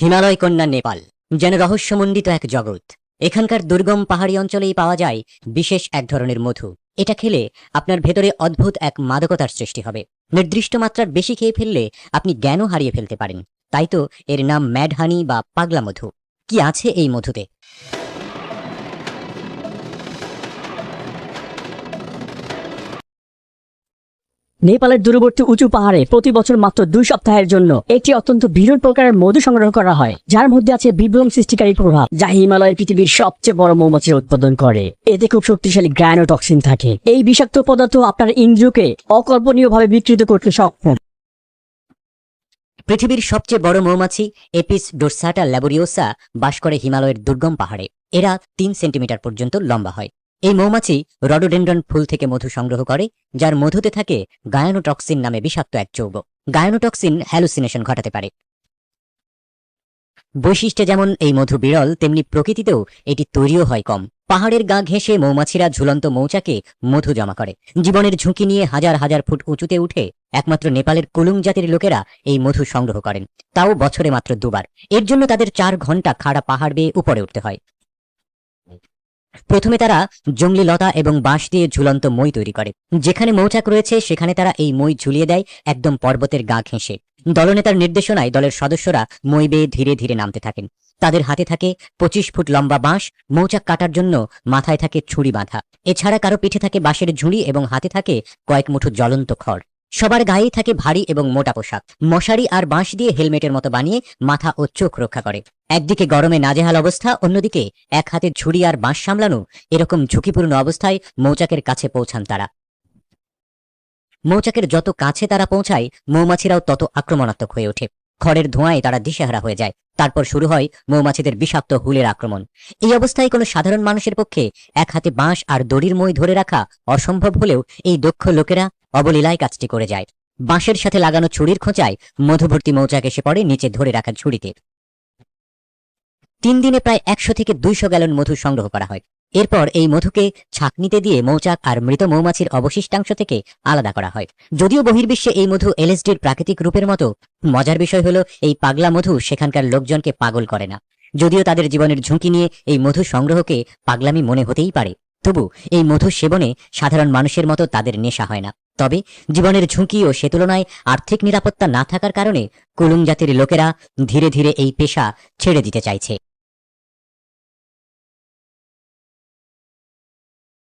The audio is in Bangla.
হিমালয় কন্যা নেপাল, যেন রহস্যমণ্ডিত এক জগৎ। এখানকার দুর্গম পাহাড়ি অঞ্চলেই পাওয়া যায় বিশেষ এক ধরনের মধু। এটা খেলে আপনার ভেতরে অদ্ভুত এক মাদকতার সৃষ্টি হবে। নির্দিষ্ট মাত্রার বেশি খেয়ে ফেললে আপনি জ্ঞানও হারিয়ে ফেলতে পারেন। তাই তো এর নাম ম্যাড হানি বা পাগলা মধু। কি আছে এই মধুতে? নেপালের দূরবর্তী উঁচু পাহাড়ে প্রতি বছর মাত্র দুই সপ্তাহের জন্য একটি অত্যন্ত বিরল প্রকারের মধু সংগ্রহ করা হয়, যার মধ্যে আছে বিভ্রম সৃষ্টিকারী প্রভাব, যা হিমালয়ের পৃথিবীর সবচেয়ে বড় মৌমাছির উৎপাদন করে। এতে খুব শক্তিশালী গ্রানোটক্সিন থাকে। এই বিষাক্ত পদার্থ আপনার ইন্দ্রিয়কে অকল্পনীয়ভাবে বিকৃত করতে সক্ষম। পৃথিবীর সবচেয়ে বড় মৌমাছি এপিস ডোরসাটা ল্যাবোরিওসা বাস করে হিমালয়ের দুর্গম পাহাড়ে। এরা তিন সেন্টিমিটার পর্যন্ত লম্বা হয়। এই মৌমাছি রডোডেন্ড্রন ফুল থেকে মধু সংগ্রহ করে, যার মধুতে থাকে গায়ানোটক্সিন নামে বিষাক্ত এক যৌগ। গায়ানোটক্সিন হ্যালুসিনেশন ঘটাতে পারে। বৈশিষ্ট্যে যেমন এই মধু বিরল, তেমনি প্রকৃতিতেও এটি তৈরিও হয় কম। পাহাড়ের গা ঘেঁষে মৌমাছিরা ঝুলন্ত মৌচাকে মধু জমা করে। জীবনের ঝুঁকি নিয়ে হাজার হাজার ফুট উঁচুতে উঠে একমাত্র নেপালের কুলুং জাতির লোকেরা এই মধু সংগ্রহ করেন। তাও বছরে মাত্র দুবার। এর জন্য তাদের চার ঘণ্টা খাড়া পাহাড় বেয়ে উপরে উঠতে হয়। প্রথমে তারা জঙ্গলি লতা এবং বাঁশ দিয়ে ঝুলন্ত মই তৈরি করে। যেখানে মৌচাক রয়েছে, সেখানে তারা এই মই ঝুলিয়ে দেয়, একদম পর্বতের গা ঘেঁষে। দলনেতার নির্দেশনায় দলের সদস্যরা মই বেয়ে ধীরে ধীরে নামতে থাকেন। তাদের হাতে থাকে পঁচিশ ফুট লম্বা বাঁশ, মৌচাক কাটার জন্য মাথায় থাকে ছুরি বাঁধা। এছাড়া কারও পিঠে থাকে বাঁশের ঝুড়ি এবং হাতে থাকে কয়েক মুঠো জ্বলন্ত খড়। সবার গায়েই থাকে ভারী এবং মোটা পোশাক। মশারি আর বাঁশ দিয়ে হেলমেটের মতো বানিয়ে মাথা ও চোখ রক্ষা করে। একদিকে গরমে নাজেহাল অবস্থা, অন্যদিকে এক হাতে ঝুড়ি আর বাঁশ সামলানো এরকম ঝুঁকিপূর্ণ অবস্থায় মৌচাকের কাছে পৌঁছান তারা। মৌচাকের যত কাছে তারা পৌঁছায়, মৌমাছিরাও তত আক্রমণাত্মক হয়ে ওঠে। খড়ের ধোঁয়ায় তারা দিশেহারা হয়ে যায়। তারপর শুরু হয় মৌমাছিদের বিষাক্ত হুলের আক্রমণ। এই অবস্থায় কোনো সাধারণ মানুষের পক্ষে এক হাতে বাঁশ আর দড়ির মই ধরে রাখা অসম্ভব হলেও এই দক্ষ লোকেরা অবলীলায় কাজটি করে যায়। বাঁশের সাথে লাগানো ছুরির খোঁচায় মধুভর্তি মৌচাক এসে পড়ে নিচে ধরে রাখা ঝুড়িতে তিন দিনে প্রায় একশো থেকে দুইশো গ্যালন মধু সংগ্রহ করা হয়। এরপর এই মধুকে ছাকনিতে দিয়ে মৌচাক আর মৃত মৌমাছির অবশিষ্টাংশ থেকে আলাদা করা হয়। যদিও বহির্বিশ্বে এই মধু এলএসডির প্রাকৃতিক রূপের মতো, মজার বিষয় হলো এই পাগলা মধু সেখানকার লোকজনকে পাগল করে না। যদিও তাদের জীবনের ঝুঁকি নিয়ে এই মধু সংগ্রহকে পাগলামি মনে হতেই পারে। তবু এই মধু সেবনে সাধারণ মানুষের মতো তাদের নেশা হয় না। তবে জীবনের ঝুঁকি ও সে তুলনায় আর্থিক নিরাপত্তা না থাকার কারণে কুলুং জাতির লোকেরা ধীরে ধীরে এই পেশা ছেড়ে দিতে চাইছে।